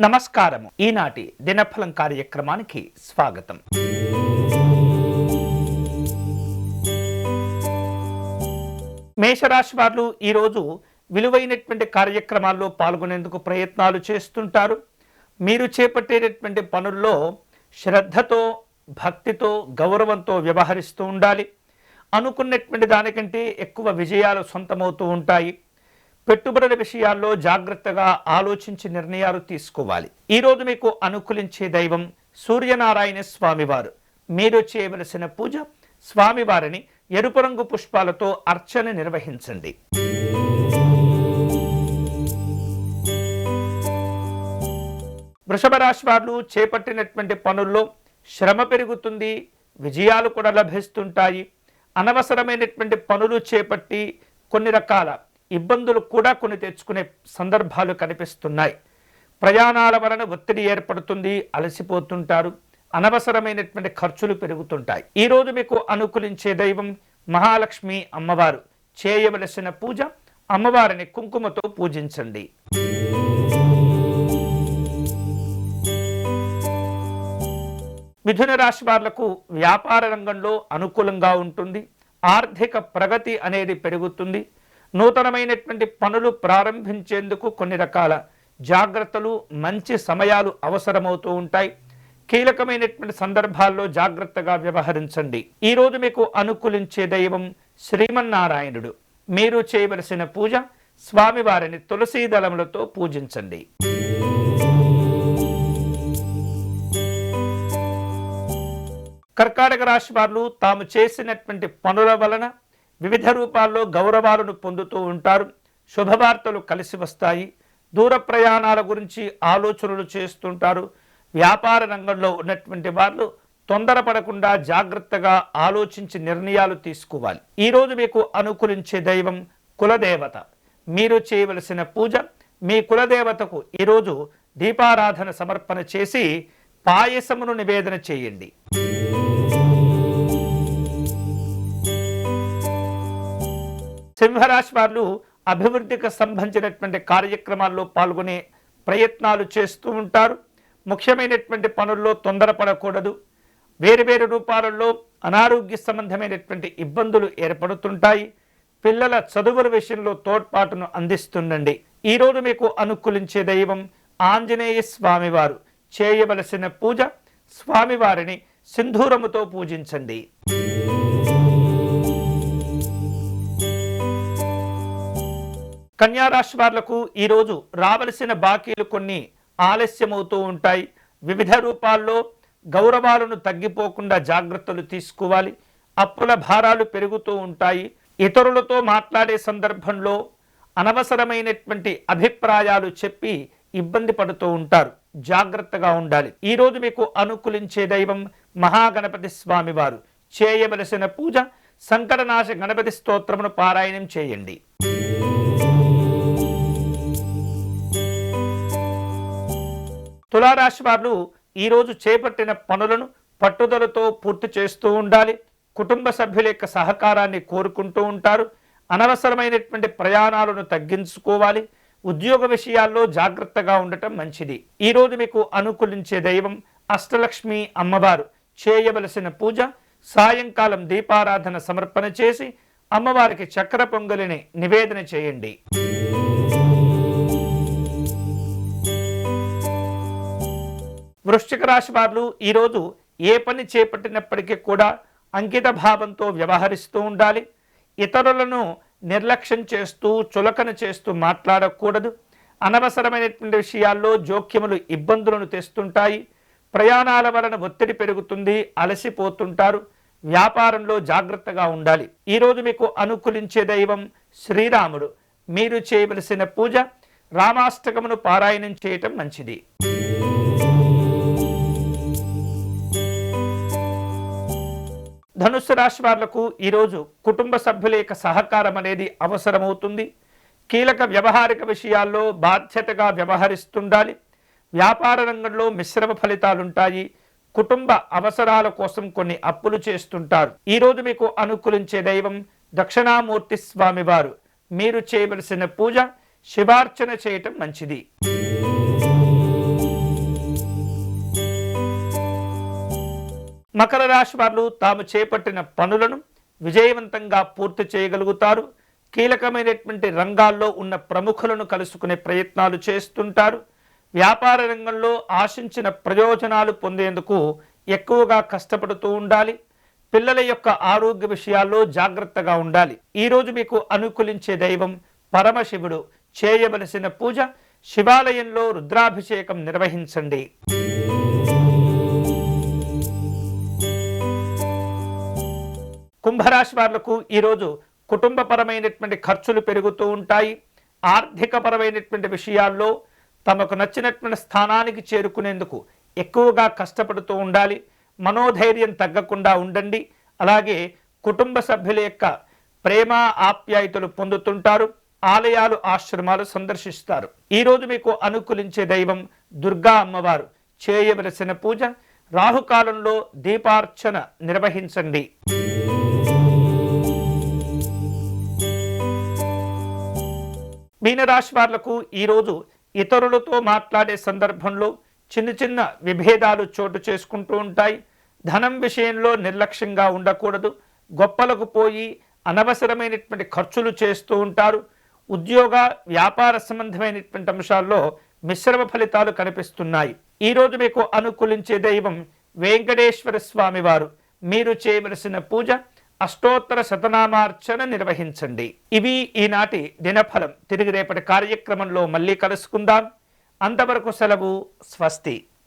నమస్కారము. ఈనాటి దినఫలం కార్యక్రమానికి స్వాగతం. మేషరాశి వారు ఈరోజు విలువైనటువంటి కార్యక్రమాల్లో పాల్గొనేందుకు ప్రయత్నాలు చేస్తుంటారు. మీరు చేపట్టేటటువంటి పనుల్లో శ్రద్ధతో భక్తితో గౌరవంతో వ్యవహరిస్తూ ఉండాలి. అనుకున్నటువంటి దానికంటే ఎక్కువ విజయాలు సొంతమవుతూ ఉంటాయి. పెట్టుబడుల విషయాల్లో జాగ్రత్తగా ఆలోచించి నిర్ణయాలు తీసుకోవాలి. ఈరోజు మీకు అనుకూలించే దైవం సూర్యనారాయణ స్వామివారు. మీరు చేయవలసిన పూజ స్వామివారిని ఎరుపు రంగు పుష్పాలతో అర్చన నిర్వహించండి. వృషభ రాశి వారు చేపట్టినటువంటి పనుల్లో శ్రమ పెరుగుతుంది విజయాలు కూడా లభిస్తుంటాయి. అనవసరమైనటువంటి పనులు చేపట్టి కొన్ని రకాల ఇబ్బందులు కూడా కొన్ని తెచ్చుకునే సందర్భాలు కనిపిస్తున్నాయి. ప్రయాణాల వలన ఒత్తిడి ఏర్పడుతుంది అలసిపోతుంటారు అనవసరమైనటువంటి ఖర్చులు పెరుగుతుంటాయి. ఈరోజు మీకు అనుకూలించే దైవం మహాలక్ష్మి అమ్మవారు. చేయవలసిన పూజ అమ్మవారిని కుంకుమతో పూజించండి. మిథున రాశి వాళ్ళకు వ్యాపార రంగంలో అనుకూలంగా ఉంటుంది. ఆర్థిక ప్రగతి అనేది పెరుగుతుంది. నూతనమైనటువంటి పనులు ప్రారంభించేందుకు కొన్ని రకాల జాగ్రత్తలు మంచి సమయాలు అవసరమవుతూ ఉంటాయి. కీలకమైనటువంటి సందర్భాల్లో జాగ్రత్తగా వ్యవహరించండి. ఈరోజు మీకు అనుకూలించే దైవం శ్రీమన్నారాయణుడు. మీరు చేయవలసిన పూజ స్వామివారిని తులసీ దళములతో పూజించండి. కర్కాటక రాశి వారు తాము చేసినటువంటి పనుల వలన వివిధ రూపాల్లో గౌరవాలను పొందుతూ ఉంటారు. శుభవార్తలు కలిసి వస్తాయి. దూర ప్రయాణాల గురించి ఆలోచనలు చేస్తుంటారు. వ్యాపార రంగంలో ఉన్నటువంటి వాళ్ళు తొందరపడకుండా జాగ్రత్తగా ఆలోచించి నిర్ణయాలు తీసుకోవాలి. ఈరోజు మీకు అనుకూలించే దైవం కులదేవత. మీరు చేయవలసిన పూజ మీ కులదేవతకు ఈరోజు దీపారాధన సమర్పణ చేసి పాయసమును నివేదన చేయండి. సింహరాశి వారు అభివృద్ధికి సంబంధించినటువంటి కార్యక్రమాల్లో పాల్గొనే ప్రయత్నాలు చేస్తూ ఉంటారు. ముఖ్యమైనటువంటి పనుల్లో తొందరపడకూడదు. వేరు వేరు రూపాలలో అనారోగ్య సంబంధమైనటువంటి ఇబ్బందులు ఏర్పడుతుంటాయి. పిల్లల చదువుల విషయంలో తోడ్పాటును అందిస్తుండండి. ఈరోజు మీకు అనుకూలించే దైవం ఆంజనేయ స్వామివారు. చేయవలసిన పూజ స్వామివారిని సింధూరముతో పూజించండి. కన్యారాశి వాళ్ళకు ఈరోజు రావలసిన బాకీలు కొన్ని ఆలస్యమవుతూ ఉంటాయి. వివిధ రూపాల్లో గౌరవాలను తగ్గిపోకుండా జాగ్రత్తలు తీసుకోవాలి. అప్పుల భారాలు పెరుగుతూ ఉంటాయి. ఇతరులతో మాట్లాడే సందర్భంలో అనవసరమైనటువంటి అభిప్రాయాలు చెప్పి ఇబ్బంది పడుతూ ఉంటారు. జాగ్రత్తగా ఉండాలి. ఈరోజు మీకు అనుకూలించే దైవం మహాగణపతి స్వామివారు. చేయవలసిన పూజ సంకటనాశ గణపతి స్తోత్రమును పారాయణం చేయండి. తులారాశి వారు ఈరోజు చేపట్టిన పనులను పట్టుదలతో పూర్తి చేస్తూ ఉండాలి. కుటుంబ సభ్యుల యొక్క సహకారాన్ని కోరుకుంటూ ఉంటారు. అనవసరమైనటువంటి ప్రయాణాలను తగ్గించుకోవాలి. ఉద్యోగ విషయాల్లో జాగ్రత్తగా ఉండటం మంచిది. ఈరోజు మీకు అనుకూలించే దైవం అష్టలక్ష్మి అమ్మవారు. చేయవలసిన పూజ సాయంకాలం దీపారాధన సమర్పణ చేసి అమ్మవారికి చక్ర పొంగలిని నివేదన చేయండి. వృశ్చిక రాశి వారు ఈరోజు ఏ పని చేపట్టినప్పటికీ కూడా అంకిత భావంతో వ్యవహరిస్తూ ఉండాలి. ఇతరులను నిర్లక్ష్యం చేస్తూ చులకన చేస్తూ మాట్లాడకూడదు. అనవసరమైనటువంటి విషయాల్లో జోక్యములు ఇబ్బందులను తెస్తుంటాయి. ప్రయాణాల వలన ఒత్తిడి పెరుగుతుంది అలసిపోతుంటారు. వ్యాపారంలో జాగ్రత్తగా ఉండాలి. ఈరోజు మీకు అనుకూలించే దైవం శ్రీరాముడు. మీరు చేయవలసిన పూజ రామాష్టకమును పారాయణం చేయటం మంచిది. ధనుస్సు రాశి వాళ్ళకు ఈరోజు కుటుంబ సభ్యుల యొక్క సహకారం అనేది అవసరమవుతుంది. కీలక వ్యవహారిక విషయాల్లో బాధ్యతగా వ్యవహరిస్తుండాలి. వ్యాపార రంగంలో మిశ్రమ ఫలితాలుంటాయి. కుటుంబ అవసరాల కోసం కొన్ని అప్పులు చేస్తుంటారు. ఈరోజు మీకు అనుకూలించే దైవం దక్షిణామూర్తి స్వామివారు. మీరు చేయవలసిన పూజ శివార్చన చేయటం మంచిది. మకర రాశి వారు తాము చేపట్టిన పనులను విజయవంతంగా పూర్తి చేయగలుగుతారు. కీలకమైనటువంటి రంగాల్లో ఉన్న ప్రముఖులను కలుసుకునే ప్రయత్నాలు చేస్తుంటారు. వ్యాపార రంగంలో ఆశించిన ప్రయోజనాలు పొందేందుకు ఎక్కువగా కష్టపడుతూ ఉండాలి. పిల్లల యొక్క ఆరోగ్య విషయాల్లో జాగ్రత్తగా ఉండాలి. ఈరోజు మీకు అనుకూలించే దైవం పరమశివుడు. చేయవలసిన పూజ శివాలయంలో రుద్రాభిషేకం నిర్వహించండి. కుంభరాశి వాళ్ళకు ఈరోజు కుటుంబపరమైనటువంటి ఖర్చులు పెరుగుతూ ఉంటాయి. ఆర్థికపరమైనటువంటి విషయాల్లో తమకు నచ్చినటువంటి స్థానానికి చేరుకునేందుకు ఎక్కువగా కష్టపడుతూ ఉండాలి. మనోధైర్యం తగ్గకుండా ఉండండి. అలాగే కుటుంబ సభ్యుల యొక్క ప్రేమ ఆప్యాయతలు పొందుతుంటారు. ఆలయాలు ఆశ్రమాలు సందర్శిస్తారు. ఈరోజు మీకు అనుకూలించే దైవం దుర్గా అమ్మవారు. చేయవలసిన పూజ రాహుకాలంలో దీపార్చన నిర్వహించండి. మీనరాశి వాళ్ళకు ఈరోజు ఇతరులతో మాట్లాడే సందర్భంలో చిన్న చిన్న విభేదాలు చోటు చేసుకుంటూ ఉంటాయి. ధనం విషయంలో నిర్లక్ష్యంగా ఉండకూడదు. గొప్పలకు పోయి అనవసరమైనటువంటి ఖర్చులు చేస్తూ ఉంటారు. ఉద్యోగ వ్యాపార సంబంధమైనటువంటి అంశాల్లో మిశ్రమ ఫలితాలు కనిపిస్తున్నాయి. ఈరోజు మీకు అనుకూలించే దైవం వెంకటేశ్వర స్వామివారు. మీరు చేయవలసిన పూజ? అష్టోత్తర శతనామార్చన నిర్వహించండి. ఇవి ఈనాటి దినఫలం. తిరిగి రేపటి కార్యక్రమంలో మళ్ళీ కలుసుకుందాం. అంతవరకు సెలవు స్వస్తి.